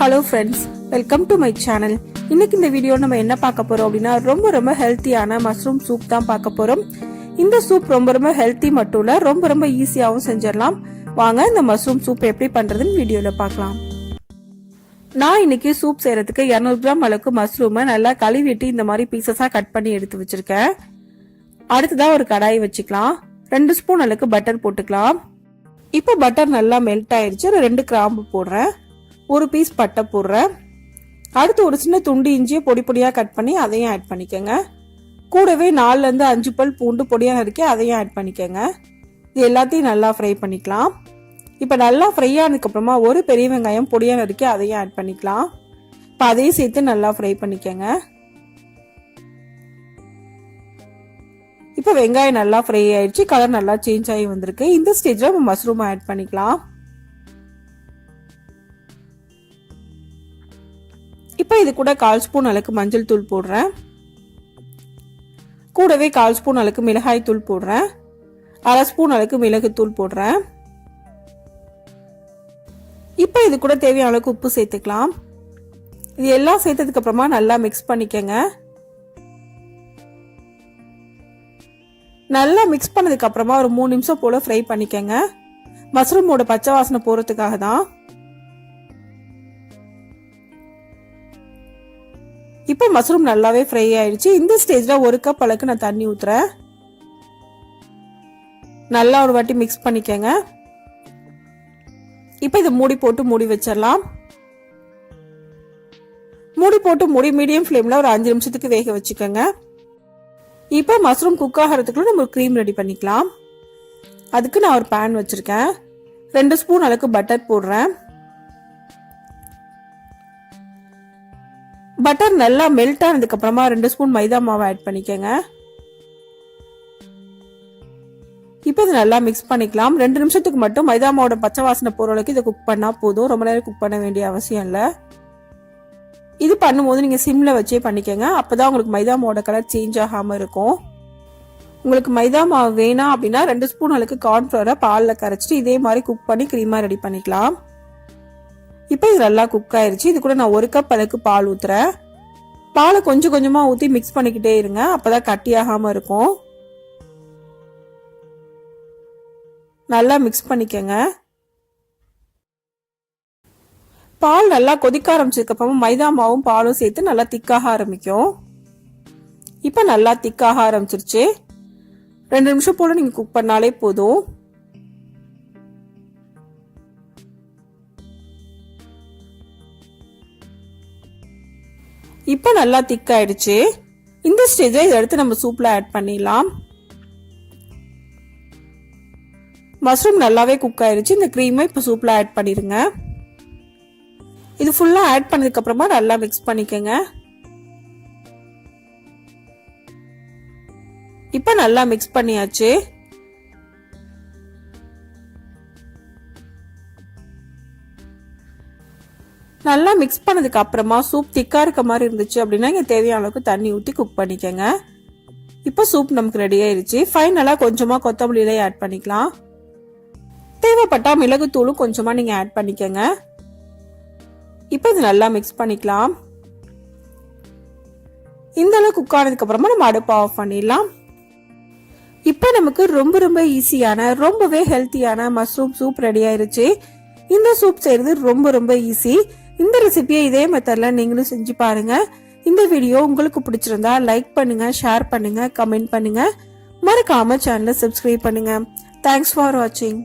Hello friends welcome to my channel இன்னைக்கு இந்த video நம்ம என்ன பார்க்க போறோம் அப்படின்னா ரொம்ப ரொம்ப ஹெல்த்தியான மஷ்ரூம் சூப் தான் பார்க்க போறோம். இந்த சூப் ரொம்ப ரொம்ப ஹெல்த்தி மட்டும் இல்ல ரொம்ப ரொம்ப ஈஸியாகவும் செஞ்சிடலாம். வாங்க இந்த மஷ்ரூம் சூப் எப்படி பண்றதுன்னு வீடியோல பார்க்கலாம். நான் இன்னைக்கு சூப் செய்யறதுக்கு இரநூறு கிராம் அளவுக்கு மஷ்ரூமை நல்லா கழுவிட்டு இந்த மாதிரி பீசஸா கட் பண்ணி எடுத்து வச்சிருக்கேன். அடுத்ததா ஒரு கடாய் வச்சுக்கலாம். ரெண்டு ஸ்பூன் அளவுக்கு பட்டர் போட்டுக்கலாம். இப்போ பட்டர் நல்லா மெல்ட் ஆயிடுச்சு ரெண்டு கிராம்பு போடுறேன். ஒரு பீஸ் பட்டை போடுறேன் அடுத்து ஒரு சின்ன துண்டு இஞ்சியை பொடி பொடியாக கட் பண்ணி அதையும் ஆட் பண்ணிக்கோங்க. கூடவே நாலுலேருந்து அஞ்சு பல் பூண்டு பொடியாக நறுக்கி அதையும் ஆட் பண்ணிக்கோங்க. இது எல்லாத்தையும் நல்லா ஃப்ரை பண்ணிக்கலாம். இப்போ நல்லா ஃப்ரை ஆனதுக்கப்புறமா ஒரு பெரிய வெங்காயம் பொடியாக நறுக்கி அதையும் ஆட் பண்ணிக்கலாம். இப்போ அதையும் சேர்த்து நல்லா ஃப்ரை பண்ணிக்கோங்க. இப்போ வெங்காயம் நல்லா ஃப்ரை ஆயிடுச்சு கலர் நல்லா சேஞ்ச் ஆகி வந்திருக்கு. இந்த ஸ்டேஜில் நம்ம மஷ்ரூம் ஆட் பண்ணிக்கலாம். இப்போ இது கூட கால் ஸ்பூன் அளவுக்கு மஞ்சள் தூள் போடுறேன். கூடவே கால் ஸ்பூன் அளவுக்கு மிளகாய் தூள் போடுறேன். அரை ஸ்பூன் அளவுக்கு மிளகு தூள் போடுறேன். இப்போ இது கூட தேவையான அளவுக்கு உப்பு சேர்த்துக்கலாம். இது எல்லாம் சேர்த்ததுக்கு அப்புறமா நல்லா மிக்ஸ் பண்ணிக்கங்க. நல்லா மிக்ஸ் பண்ணதுக்கு அப்புறமா ஒரு மூணு நிமிஷம் போல ஃப்ரை பண்ணிக்கங்க. மஷ்ரூமோட பச்சை வாசனை போகிறதுக்காக தான் இப்போ மஷ்ரூம் நல்லாவே ஃப்ரை ஆயிடுச்சு. இந்த ஸ்டேஜில் ஒரு கப் அளவுக்கு நான் தண்ணி ஊற்றுறேன் நல்லா ஒரு வாட்டி மிக்ஸ் பண்ணிக்கங்க. இப்போ இதை மூடி போட்டு மூடி வச்சிடலாம். மூடி போட்டு மூடி மீடியம் ஃப்ளேமில் ஒரு அஞ்சு நிமிஷத்துக்கு வேக வச்சுக்கோங்க. இப்போ மஷ்ரூம் குக் ஆகிறதுக்குள்ள நம்ம ஒரு க்ரீம் ரெடி பண்ணிக்கலாம். அதுக்கு நான் ஒரு பேன் வச்சுருக்கேன். ரெண்டு ஸ்பூன் அளவுக்கு பட்டர் போடுறேன். பட்டர் நல்லா மெல்ட் ஆனதுக்கு அப்புறமா ரெண்டு ஸ்பூன் மைதா மாவு ஆட் பண்ணிக்கோங்க. இப்போ இது நல்லா மிக்ஸ் பண்ணிக்கலாம். ரெண்டு நிமிஷத்துக்கு மட்டும் மைதா மாவோட பச்சை வாசனை போகிற அளவுக்கு இதை குக் பண்ணால் போதும். ரொம்ப நேரம் குக் பண்ண வேண்டிய அவசியம் இல்லை. இது பண்ணும்போது நீங்கள் சிம்மில் வச்சே பண்ணிக்கோங்க. அப்போ தான் உங்களுக்கு மைதா மாவோட கலர் சேஞ்ச் ஆகாமல் இருக்கும். உங்களுக்கு மைதா மாவு வேணாம் அப்படின்னா ரெண்டு ஸ்பூன் அளவுக்கு கார்ன்ஃப்ளவரை பாலில் கரைச்சிட்டு இதே மாதிரி குக் பண்ணி க்ரீமாக ரெடி பண்ணிக்கலாம். இப்போ இது நல்லா குக் ஆயிருச்சு. இது கூட நான் ஒரு கப் அளவுக்கு பால் ஊத்துறேன். பாலை கொஞ்சம் கொஞ்சமா ஊத்தி மிக்ஸ் பண்ணிக்கிட்டே இருங்க. அப்பதான் கட்டியாகாமல் இருக்கும். நல்லா மிக்ஸ் பண்ணிக்கங்க. பால் நல்லா கொதிக்க ஆரம்பிச்சதுக்கப்புறமா மைதா மாவும் பாலும் சேர்த்து நல்லா திக்காக ஆரம்பிக்கும். இப்போ நல்லா திக்காக ஆரம்பிச்சிருச்சு. ரெண்டு நிமிஷம் போல நீங்கள் குக் பண்ணாலே போதும். இப்போ நல்லா திக் ஆயிடுச்சு. இந்த ஸ்டேஜை இதை எடுத்து நம்ம சூப்பில் ஆட் பண்ணிடலாம். மஷ்ரூம் நல்லாவே குக் ஆயிடுச்சு இந்த க்ரீமை இப்போ சூப்பில் ஆட் பண்ணிடுங்க. இது ஃபுல்லாக ஆட் பண்ணதுக்கப்புறமா நல்லா மிக்ஸ் பண்ணிக்கோங்க. இப்போ நல்லா மிக்ஸ் பண்ணியாச்சு. நல்லா மிக்ஸ் பண்ணதுக்கு அப்புறமா சூப் திக்காக இருக்க மாதிரி இருந்துச்சு அப்படின்னா இங்கே தேவையான அளவுக்கு தண்ணி ஊற்றி குக் பண்ணிக்கோங்க. இப்போ சூப் நமக்கு ரெடி ஆயிருச்சு. ஃபைனலாக கொஞ்சமாக கொத்தமல்லியிலே ஆட் பண்ணிக்கலாம். தேவைப்பட்டா மிளகுத்தூளும் கொஞ்சமாக நீங்கள் ஆட் பண்ணிக்கோங்க. இப்போ இது நல்லா மிக்ஸ் பண்ணிக்கலாம். இந்த அளவு குக் ஆனதுக்கு அப்புறமா நம்ம அடுப்பு ஆஃப் பண்ணிடலாம். இப்போ நமக்கு ரொம்ப ரொம்ப ஈஸியான ரொம்பவே ஹெல்த்தியான மஷ்ரூம் சூப் ரெடி ஆயிருச்சு. இந்த சூப் செய்யறது ரொம்ப ரொம்ப ஈஸி இந்த ரெசிபியை இதே மெத்தடில் நீங்களும் செஞ்சு பாருங்கள் இந்த வீடியோ உங்களுக்கு பிடிச்சிருந்தா லைக் பண்ணுங்கள் ஷேர் பண்ணுங்கள் கமெண்ட் பண்ணுங்கள் மறக்காமல் சேனலை சப்ஸ்கிரைப் பண்ணுங்கள் தேங்க்ஸ் ஃபார் வாட்சிங்